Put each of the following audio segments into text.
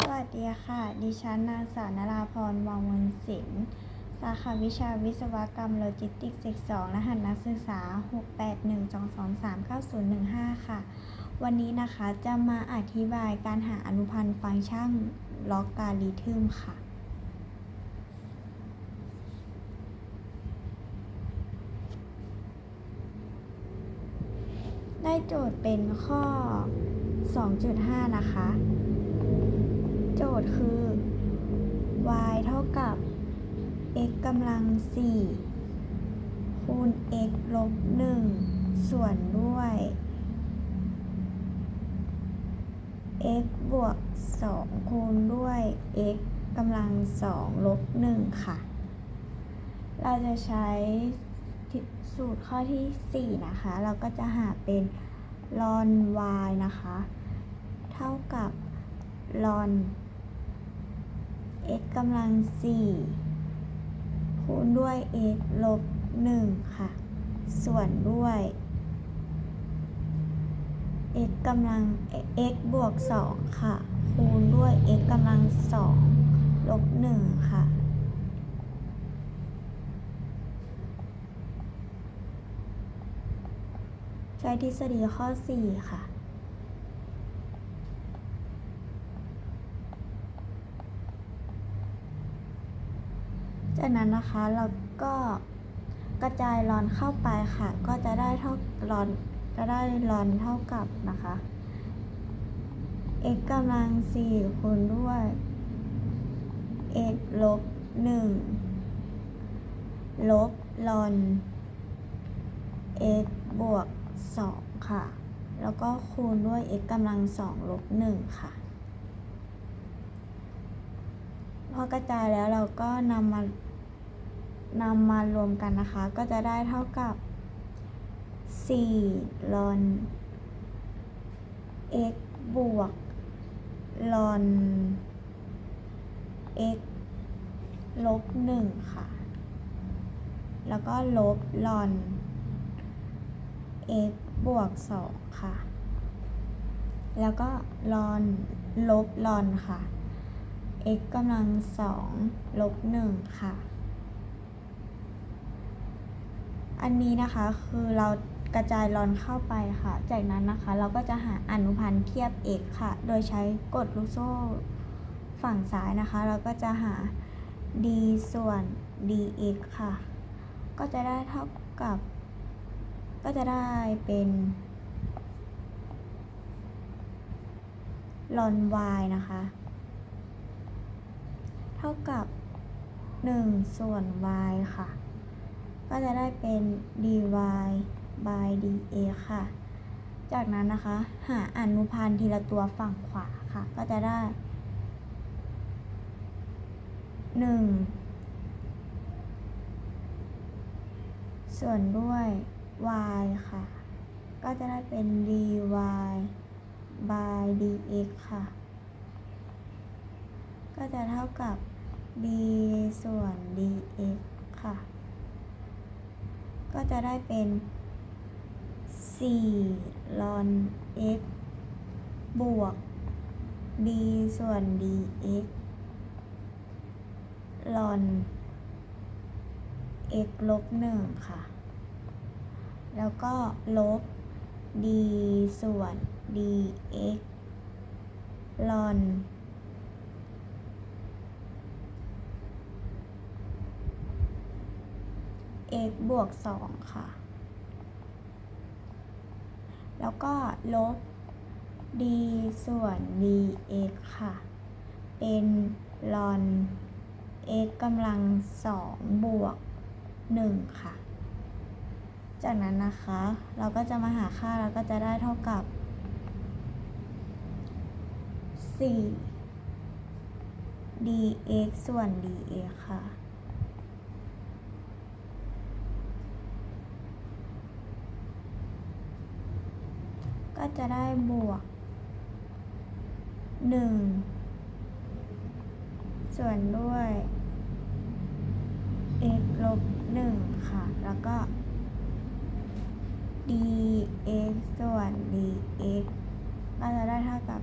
สวัสดีค่ะ ดิฉันนางสาวนราพร วังวนศิลป์ สาขาวิชาวิศวกรรมโลจิสติกส์เซกสองรหัสนักศึกษา 681223915 ค่ะ วันนี้นะคะจะมาอธิบายการหาอนุพันธ์ฟังก์ชันล็อกการิทึมค่ะ ได้โจทย์เป็นข้อ 2.5 นะคะ โจทย์คือ y เท่ากับ x กำลัง 4 คูณ x ลบ 1 ส่วนด้วย x บวก 2 คูณด้วย x กำลัง 2 ลบ 1 ค่ะ เราจะใช้สูตรข้อที่ 4 นะคะ เราก็จะหาเป็น ln y นะคะ เท่ากับ ln x กำลัง4คูณด้วย x ลบ1ค่ะ ส่วนด้วย x กำลัง x บวก2ค่ะ คูณด้วย x กำลัง2ลบ1ค่ะ ใช้ทฤษฎีข้อ 4 ค่ะ จากนั้นนะคะเราก็กระจายรอนเข้าไปค่ะ ก็จะได้เท่ารอนจะได้รอนเท่ากับนะคะ x กำลัง4คูณด้วย x ลบ1ลบรอน x บวก2ค่ะ แล้วก็คูณด้วย x กำลัง2ลบ1ค่ะ พอกระจายแล้วเราก็นำมา นำมารวมกันนะคะ ก็จะได้เท่ากับ4ลอน x บวกลอน x ลบ1ค่ะ แล้วก็ลบลอน x บวก 2 ค่ะ แล้วก็ลอนลบลอนค่ะ x กำลัง2ลบ1ค่ะ อันนี้นะคะคือเรากระจายลอนเข้าไปค่ะ จากนั้นนะคะเราก็จะหาอนุพันธ์เทียบ x ค่ะ โดยใช้กฎลูกโซ่ฝั่งซ้ายนะคะ เราก็จะหา d ส่วน dx ค่ะ ก็จะได้เท่ากับ ก็จะได้เป็นลอน y นะคะ เท่ากับ 1 ส่วน y ค่ะ ก็จะได้เป็น dy by dA ค่ะ จากนั้นนะคะ หาอนุพันธ์ทีละตัวฝั่งขวาค่ะ ก็จะได้ 1 ส่วนด้วย y ค่ะ ก็จะได้เป็น dy by dx ค่ะ ก็จะเท่ากับ b ส่วน dx ค่ะ ก็จะได้เป็น4ลอน x บวก d ส่วน dx ลอน x ลบ1ค่ะ แล้วก็ลบ d ส่วน dx ลอน x บวก 2 ค่ะ แล้วก็ลบ d ส่วน dx ค่ะ เป็นลอน x กำลัง 2 บวก 1 ค่ะ จากนั้นนะคะ เราก็จะมาหาค่าแล้วก็จะได้เท่ากับ 4 dx ส่วน dx ค่ะ ก็จะได้บวก 1 ส่วนด้วย x ลบ 1 ค่ะ แล้วก็ dx ส่วน dx ก็จะได้เท่ากับ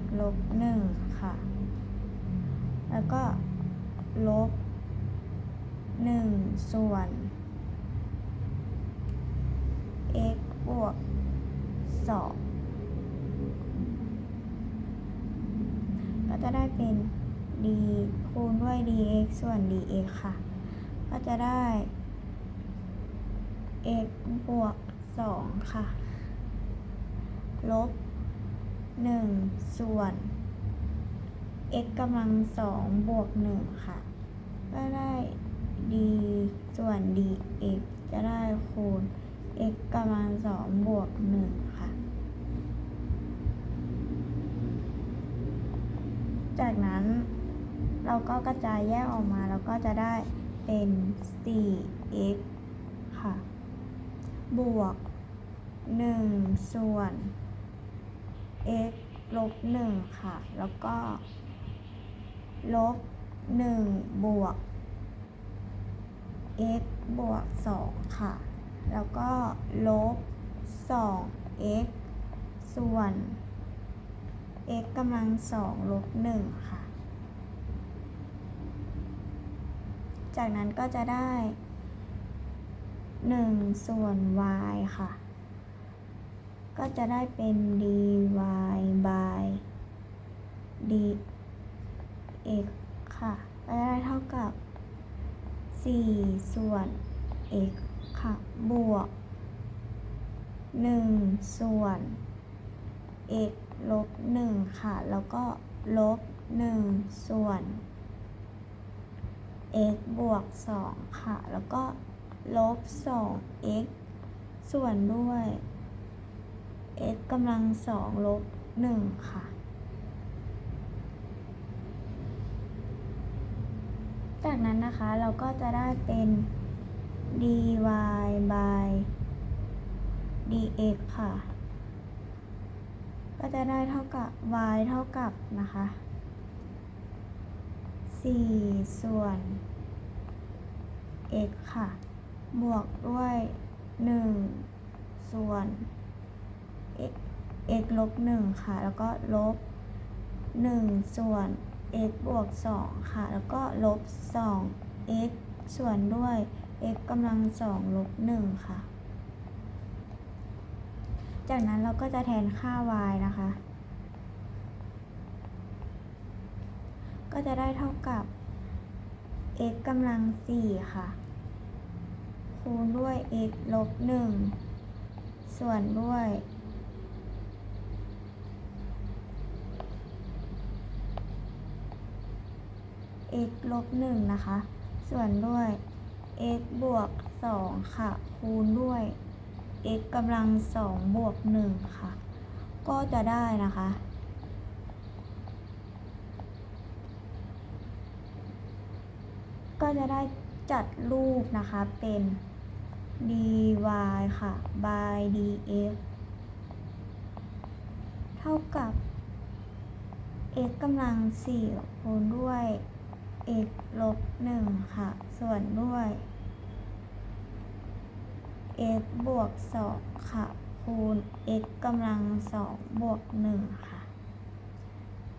x ลบ 1 ค่ะ แล้วก็ลบหนึ่งส่วน x บวก สองก็จะได้เป็น d คูณด้วย dx ส่วน dx ค่ะ ก็จะได้ x บวกสองค่ะ ลบหนึ่งส่วน x กำลังสองบวกหนึ่งค่ะ ก็ได้ d ส่วน dx จะได้คูณ x กำลังสองบวกหนึ่งค่ะ จากนั้นเราก็กระจายแยกออกมาแล้วก็จะได้เป็น 4x ค่ะ บวก 1 ส่วน x ลบ 1 ค่ะ แล้วก็ ลบ 1 บวก x บวก 2 ค่ะ แล้วก็ลบ 2x ส่วน x กำลังสองลบ1ค่ะ จากนั้นก็จะได้ 1 ส่วน y ค่ะ ก็จะได้เป็น dy by dx ค่ะก็ได้เท่ากับ 4 ส่วน x ค่ะ บวก 1 ส่วน x ลบ 1 ค่ะ แล้วก็ลบ 1 ส่วน x บวก 2 ค่ะ แล้วก็ลบ 2x ส่วนด้วย x กำลังสองลบ 1 ค่ะ จากนั้นนะคะเราก็จะได้เป็น dy by dx ค่ะ ก็จะได้เท่ากับ y เท่ากับนะคะ 4 ส่วน x ค่ะ บวกด้วย 1 ส่วน x x ลบ 1 ค่ะ แล้วก็ลบ 1 ส่วน x บวก 2 ค่ะ แล้วก็ลบ 2 x ส่วนด้วย x กำลังสองลบ1ค่ะ จากนั้นเราก็จะแทนค่า y นะคะ ก็จะได้เท่ากับ x กำลัง4ค่ะ คูณด้วย x ลบ1ส่วนด้วย x ลบ1นะคะ ส่วนด้วย x บวก 2 ค่ะ คูณด้วย x กำลัง 2 บวก 1 ค่ะ ก็จะได้นะคะ ก็จะได้จัดรูปนะคะเป็น dy ค่ะ by dx เท่ากับ x กำลัง 4 คูณด้วย x ลบ 1 ค่ะ ส่วนด้วย x บวก2ค่ะ คูณ x กำลัง2บวก1ค่ะ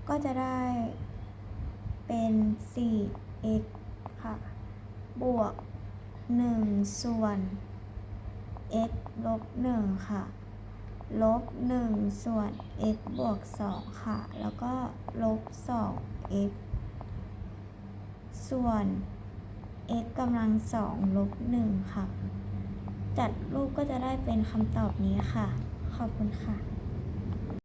ก็จะได้เป็น 4x ค่ะ บวก1ส่วน x ลบ1ค่ะลบ1ส่วน x บวก2ค่ะ แล้วก็ลบ 2x ส่วน x กำลัง2ลบ1ค่ะ จัดรูปก็จะได้เป็นคำตอบนี้ค่ะ ขอบคุณค่ะ